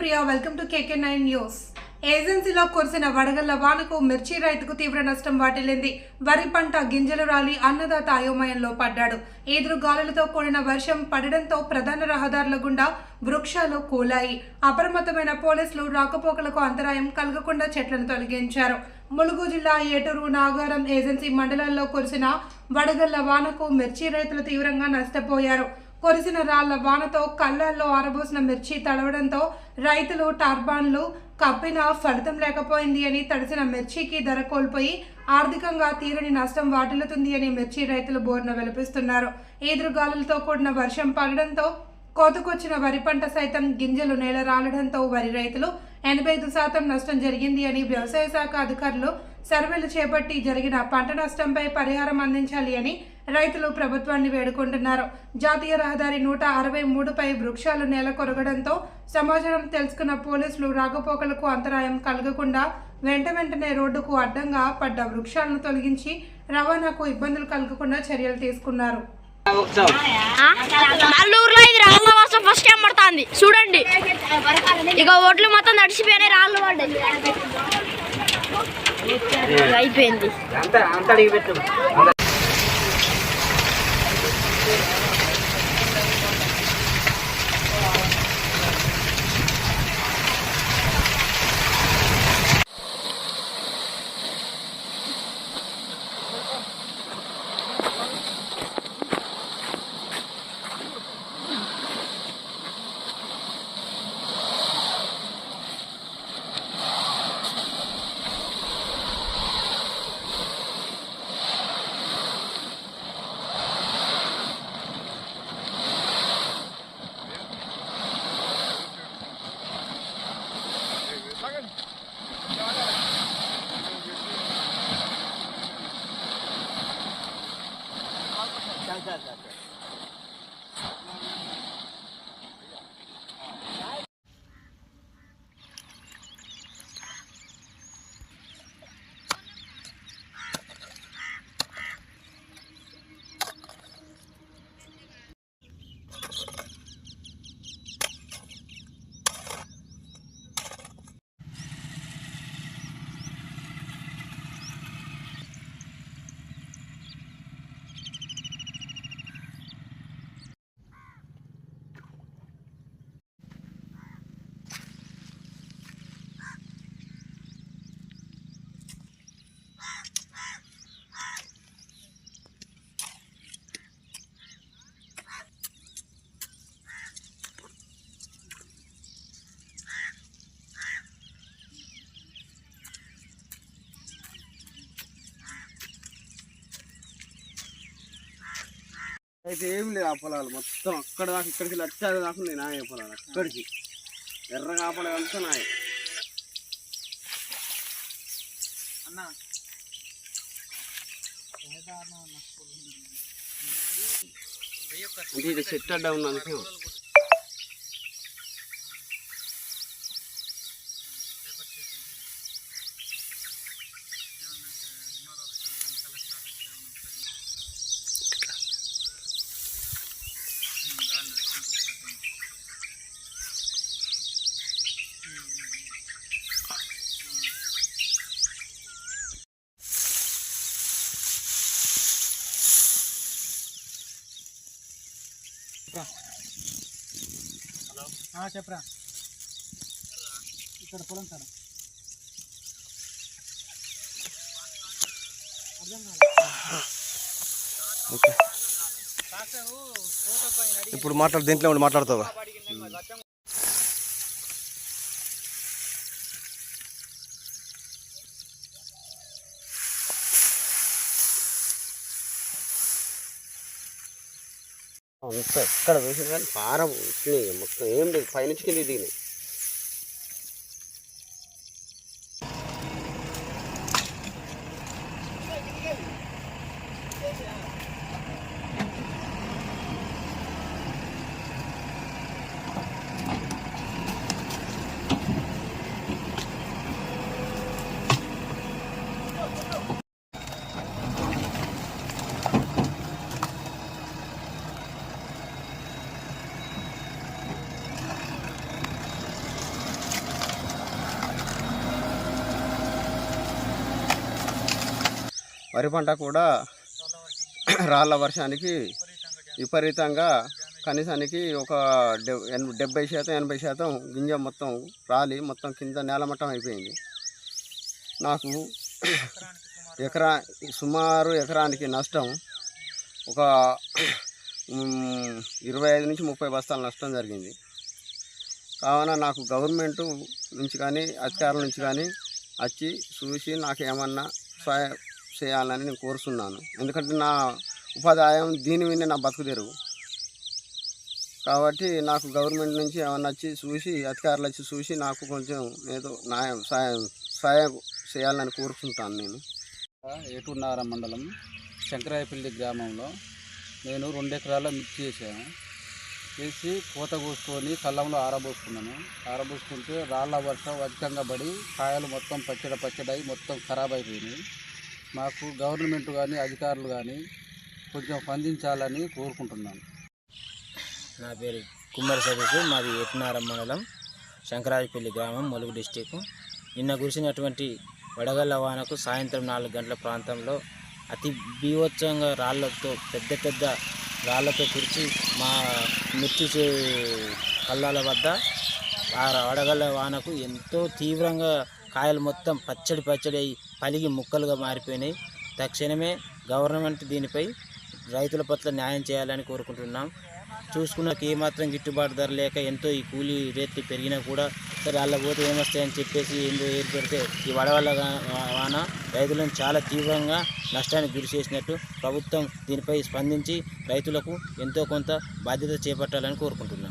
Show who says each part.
Speaker 1: Priya welcome to KK nine news ఏజెన్సీలో కురిసిన వడగళ్ళ వానకు మిర్చి రైతుకు తీవ్ర నష్టం వాటిల్లింది. వరి పంట గింజలు రాలి అన్నదాత అయోమయంలో పడ్డాడు. ఈదురు గాలులతో కూడిన వర్షం పడడంతో ప్రధాన రహదారుల గుండా వృక్షాలు కూలాయి. అప్రమత్తమైన పోలీసులు రాకపోకలకు అంతరాయం కలగకుండా చెట్లను తొలగించారు. ములుగు జిల్లా ఏటూరు నాగారం ఏజెన్సీ మండలాల్లో కురిసిన వడగళ్ళ వానకు మిర్చి రైతులు తీవ్రంగా నష్టపోయారు. కురిసిన రాళ్ళ వానతో కళ్ళల్లో ఆరబోసిన మిర్చి తడవడంతో రైతులు టార్బాన్లు కప్పినా ఫలితం లేకపోయింది అని తడిసిన మిర్చికి ధర కోల్పోయి ఆర్థికంగా తీరని నష్టం వాటిల్లుతుంది అని మిర్చి రైతులు బోర్న వెలిపిస్తున్నారు. ఈదురుగాలులతో కూడిన వర్షం పడడంతో కోతకొచ్చిన వరి పంట సైతం గింజలు నేల రాలడంతో వరి రైతులు ఎనభై ఐదు శాతం నష్టం జరిగింది అని వ్యవసాయ శాఖ అధికారులు సర్వేలు చేపట్టి జరిగిన పంట నష్టంపై పరిహారం అందించాలి అని రైతులు ప్రభుత్వాన్ని వేడుకుంటున్నారు. జాతీయ రహదారి నూట అరవై మూడుపై వృక్షాలు నేల కొరగడంతో సమాచారం తెలుసుకున్న పోలీసులు రాకపోకలకు అంతరాయం కలగకుండా వెంట వెంటనే రోడ్డుకు అడ్డంగా పడ్డ వృక్షాలను తొలగించి రవాణాకు ఇబ్బందులు కలగకుండా చర్యలు తీసుకున్నారు.
Speaker 2: నల్లూరులో ఇది రాళ్ళ వాసం ఫస్ట్ టైం పడుతుంది. చూడండి. ఇక ఓట్లు మొత్తం నడిచిపోయినాయి రాళ్ళు పడ్డాయి. అయిపోయింది.
Speaker 3: అంత అంత అడిగి పెట్టు আচ্ছা আচ্ছা అయితే ఏం లేదు ఆ పొలాలు. మొత్తం అక్కడ దాకా ఇక్కడికి లచ్చాది దాకా ఉన్నాయి నాయ పొలాలు. అక్కడికి. ఎర్ర కాపలే అంతా నాయ. అన్న. అంటే ఇది చెట్టు అడ్డా ఉంది అందుకే
Speaker 4: చెప్పరా. ఇక్కడ పొలం సార్
Speaker 5: ఇప్పుడు మాట్లాడు దీంట్లో ఉండి మాట్లాడతావా?
Speaker 3: అంత ఎక్కడ వేసిన కానీ పారం. ఇట్లే మొత్తం ఏం లేదు. పైనుంచి కింద దిగినాయి. వరి పంట కూడా రాళ్ళ వర్షానికి విపరీతంగా కనీసానికి ఒక డెబ్బై శాతం ఎనభై శాతం గింజ మొత్తం రాలి మొత్తం కింద నేలమట్టం అయిపోయింది. నాకు ఎకరా సుమారు ఎకరానికి నష్టం ఒక ఇరవై ఐదు నుంచి ముప్పై బస్తాల నష్టం జరిగింది. కావున నాకు గవర్నమెంట్ నుంచి కానీ అధికారుల నుంచి కానీ వచ్చి చూసి నాకు ఏమన్నా సహాయం చేయాలని నేను కోరుతున్నాను ఎందుకంటే నా ఉపాధ్యాయం దీని మీద నా బతుకు తెరువు. కాబట్టి నాకు గవర్నమెంట్ నుంచి ఏమన్నా వచ్చి చూసి అధికారులు వచ్చి చూసి నాకు కొంచెం ఏదో న్యాయం సాయం సహాయం చేయాలని కోరుకుంటాను నేను.
Speaker 4: ఏటున్నార మండలం శంకరాయపల్లి గ్రామంలో నేను రెండు ఎకరాల మిర్చి చేశాను. చేసి కోత కోసుకొని కళ్ళంలో ఆరబోసుకున్నాను. ఆరబోసుకుంటే రాళ్ళ వర్షం అధికంగా పడి కాయలు మొత్తం పచ్చడి పచ్చడి అయి మొత్తం ఖరాబ్ అయిపోయినాయి. మాకు గవర్నమెంట్ కానీ అధికారులు కానీ కొంచెం స్పందించాలని కోరుకుంటున్నాను.
Speaker 6: నా పేరు కుమ్మరి సదస్సు మాది ఎట్నారం మండలం శంకరాజపల్లి గ్రామం ములుగు డిస్టిక్. నిన్న కురిసినటువంటి వడగళ్ళ వానకు సాయంత్రం నాలుగు గంటల ప్రాంతంలో అతి బీభత్సంగా రాళ్ళతో పెద్ద పెద్ద రాళ్ళతో కురిచి మా మిర్చి కళ్ళాల వద్ద ఆ వడగళ్ళ వానకు ఎంతో తీవ్రంగా కాయలు మొత్తం పచ్చడి పచ్చడి అయి పలిగి ముక్కలుగా మారిపోయినాయి. తక్షణమే గవర్నమెంట్ దీనిపై రైతుల పట్ల న్యాయం చేయాలని కోరుకుంటున్నాం. చూసుకున్నాక ఏమాత్రం గిట్టుబాటు ధర లేక ఎంతో ఈ కూలీ రేట్లు పెరిగినా కూడా సరే అలా పోతే ఏమొస్తాయని చెప్పేసి ఏందో ఏర్పడితే ఈ వడవల్ల వాన రైతులను చాలా తీవ్రంగా నష్టానికి గురి చేసినట్టు ప్రభుత్వం దీనిపై స్పందించి రైతులకు ఎంతో కొంత బాధ్యత చేపట్టాలని కోరుకుంటున్నాం.